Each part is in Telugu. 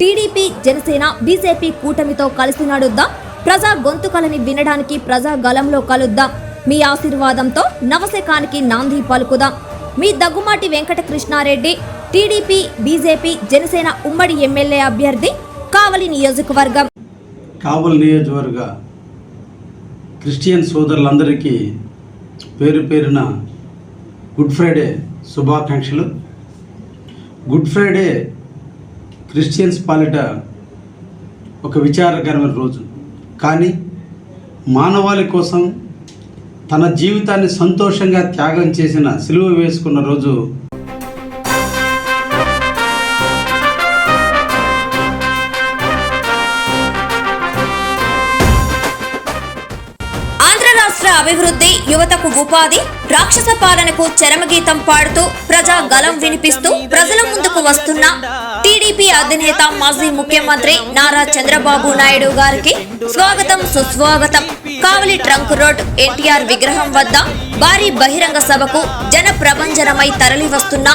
టీడీపీ జనసేన బీజేపీ కూటమితో కలిసి నడుద్దాం. ప్రజా గొంతుకలని వినడానికి ప్రజా గలంలో కలుద్దాం. మీ ఆశీర్వాదంతో నవశకానికి నాంది పలుకుదాం. మీ దగ్గుమాటి వెంకటకృష్ణారెడ్డి టీడీపీ బీజేపీ జనసేన ఉమ్మడి ఎమ్మెల్యే అభ్యర్థి కావలి నియోజకవర్గం. కావలి నియోజకవర్గ క్రిస్టియన్ సోదరులందరికీ పేరు పేరున గుడ్ ఫ్రైడే శుభాకాంక్షలు. గుడ్ ఫ్రైడే క్రిస్టియన్స్ పాలిట ఒక విచారకరమైన రోజు. కానీ మానవాళి కోసం తన జీవితాన్ని సంతోషంగా త్యాగం చేసిన సిలువ వేసుకున్న రోజు. ఆంధ్ర రాష్ట్ర అభివృద్ధి యువతకు ఉపాధి రాక్షస పాలనకు చరమగీతం పాడుతూ ప్రజా గలం వినిపిస్తూ ప్రజల ముందుకు వస్తున్న టీడీపీ అధినేత మాజీ ముఖ్యమంత్రి నారా చంద్రబాబు నాయుడు గారికి స్వాగతం సుస్వాగతం. కావలి ట్రంక్ రోడ్ ఎన్టీఆర్ విగ్రహం వద్ద భారీ బహిరంగ సభకు జన ప్రభంజనమై తరలి వస్తున్న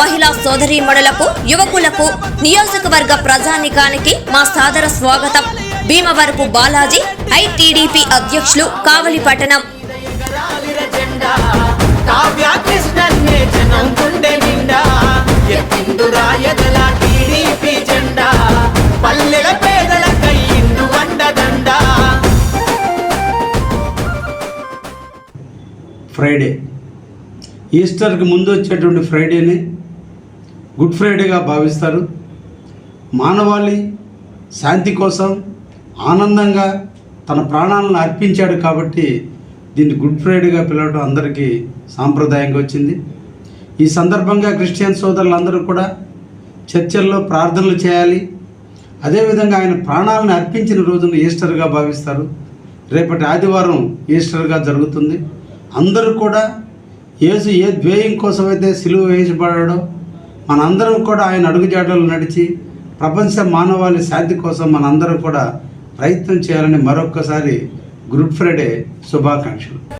మహిళా సోదరీమణులకు యువకులకు నియోజకవర్గ ప్రజానికానికి మా సాదర స్వాగతం. భీమవరపు బాలాజీ ఐటీడీపీ అధ్యక్షులు కావలి పట్టణం. ఎదల టీడీపీ జెండా పల్లెల పేదల కయ్యిండు వండదండ. ఫ్రైడే. ఈస్టర్కి ముందు వచ్చేటువంటి ఫ్రైడేని గుడ్ ఫ్రైడేగా భావిస్తారు. మానవాళి శాంతి కోసం ఆనందంగా తన ప్రాణాలను అర్పించాడు కాబట్టి దీన్ని గుడ్ ఫ్రైడేగా పిలవడం అందరికీ సాంప్రదాయంగా వచ్చింది. ఈ సందర్భంగా క్రిస్టియన్ సోదరులందరూ కూడా చర్చల్లో ప్రార్థనలు చేయాలి. అదేవిధంగా ఆయన ప్రాణాలను అర్పించిన రోజును ఈస్టర్గా భావిస్తారు. రేపటి ఆదివారం ఈస్టర్గా జరుగుతుంది. అందరూ కూడా యేసు ఏ ద్వేయం కోసమైతే సిలువ వేయించబడాడో మనందరం కూడా ఆయన అడుగుజాడలు నడిచి ప్రపంచ మానవాళి శాంతి కోసం మనందరం కూడా ప్రయత్నం చేయాలని మరొక్కసారి గుడ్ ఫ్రైడే శుభాకాంక్షలు.